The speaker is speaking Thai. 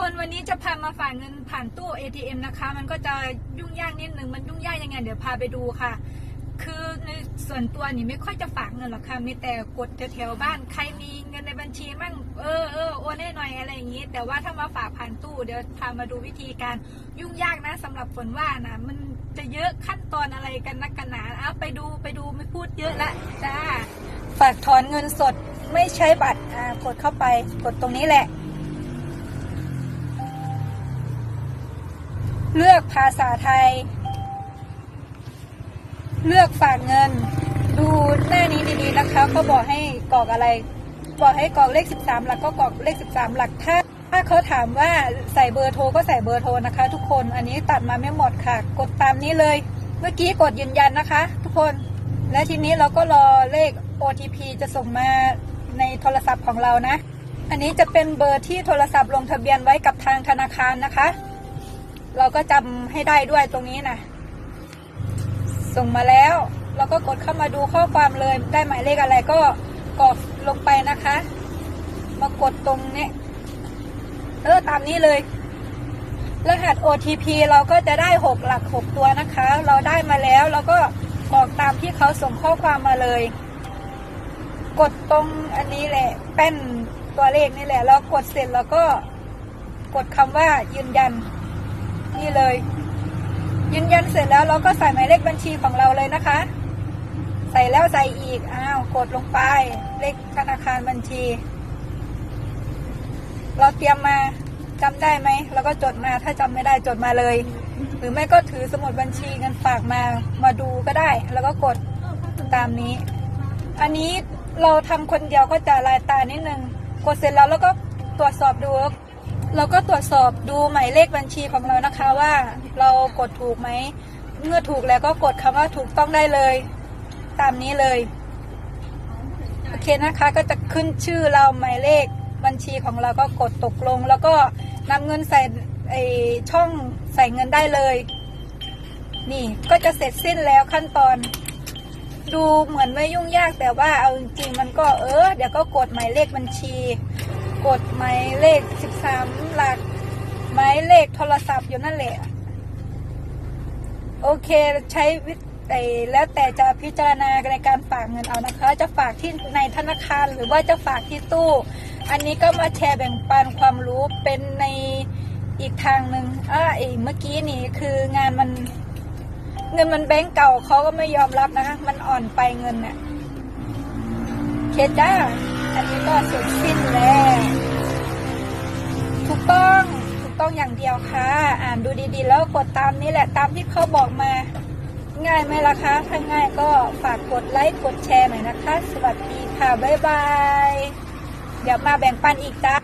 คนวันนี้จะพามาฝากเงินผ่านตู้ ATM นะคะ มันก็จะยุ่งยากนิดนึง มันยุ่งยากยังไง เดี๋ยวพาไปดูค่ะ คือในส่วนตัวนี่ไม่ค่อยจะฝากเงินหรอกค่ะ มีแต่กดแถวๆบ้าน ใครมีเงินในบัญชีมั่ง เออเออโอนให้หน่อยอะไรอย่างนี้ แต่ว่าถ้ามาฝากผ่านตู้ เดี๋ยวพามาดูวิธีการยุ่งยากนะสำหรับฝนว่านะ มันจะเยอะขั้นตอนอะไรกันนักกันหนาเอาไปดูไปดูไม่พูดเยอะละจ้า ฝากถอนเงินสดไม่ใช้บัตร อ่ากดเข้าไป กดตรงนี้แหละ เลือกภาษาไทย เลือกฝากเงิน ดูหน้านี้ดีๆนะคะเขาบอกให้กรอกอะไร บอกให้กรอกเลข 13 หลักก็กรอกเลข 13 หลักถ้าถ้าเขาถามว่าใส่เบอร์โทรก็ใส่เบอร์โทรนะคะ ทุกคนอันนี้ตัดมาไม่หมดค่ะ กดตามนี้เลย เมื่อกี้กดยืนยันนะคะ ทุกคนและทีนี้เราก็รอเลข OTP จะส่งมาในโทรศัพท์ของเรานะ อันนี้จะเป็นเบอร์ที่โทรศัพท์ลงทะเบียนไว้กับทางธนาคารนะคะ เราก็จำให้ได้ด้วยตรงนี้นะส่งมาแล้วเราก็กดเข้ามาดูข้อความเลย ได้หมายเลขอะไรก็กรอกลงไปนะคะ มากดตรงนี้เออตามนี้เลย รหัส OTP เราก็จะได้หกหลักหกตัวนะคะ เราได้มาแล้วเราก็กรอกตามที่เขาส่งข้อความมาเลย กดตรงอันนี้แหละแป้นตัวเลขนี่แหละแล้วกดเสร็จแล้วก็กดคำว่ายืนยัน นี่เลย ยืนยันเสร็จแล้วเราก็ใส่หมายเลขบัญชีของเราเลยนะคะ ใส่แล้วใส่อีกอ้าวกดลงไปเลขธนาคารบัญชี เราเตรียมมาจำได้ไหมเราก็จดมาถ้าจำไม่ได้จดมาเลย หรือไม่ก็ถือสมุดบัญชีเงินฝากมามาดูก็ได้ แล้วก็กดตามนี้ อันนี้เราทำคนเดียวก็จะลายตานิดนึงกดเสร็จแล้วแล้วก็ตรวจสอบดู เราก็ตรวจสอบดูหมายเลขบัญชีของเรานะคะว่าเรากดถูกไหม เมื่อถูกแล้วก็กดคำว่าถูกต้องได้เลย ตามนี้เลยโอเคนะคะก็จะขึ้นชื่อเราหมายเลขบัญชีของเราก็กดตกลง แล้วก็นำเงินใส่ไอช่องใส่เงินได้เลย นี่ก็จะเสร็จสิ้นแล้วขั้นตอน ดูเหมือนไม่ยุ่งยากแต่ว่าเอาจริงๆมันก็เออเดี๋ยวก็กดหมายเลขบัญชี กดหมายเลข13หลักหมายเลขโทรศัพท์อยู่นั่นแหละ โอเคใช้วิธีแล้วแต่จะพิจารณาในการฝากเงินเอานะคะ จะฝากที่ในธนาคารหรือว่าจะฝากที่ตู้ อันนี้ก็มาแชร์แบ่งปันความรู้เป็นในอีกทางหนึ่งอ่าเองเมื่อกี้นี่คืองานมัน เงินมันแบงก์เก่าเขาก็ไม่ยอมรับนะคะ มันอ่อนไปเงินเนี่ยเคจ้า อันนี้ก็เสร็จสิ้นแล้วถูกต้องถูกต้องอย่างเดียวค่ะ อ่านดูดีๆ แล้วกดตามนี้แหละตามที่เขาบอกมา ง่ายไหมล่ะคะ ถ้าง่ายก็ฝากกดไลค์กดแชร์หน่อยนะคะ สวัสดีค่ะ บ๊ายบาย เดี๋ยวมาแบ่งปันอีกจ้า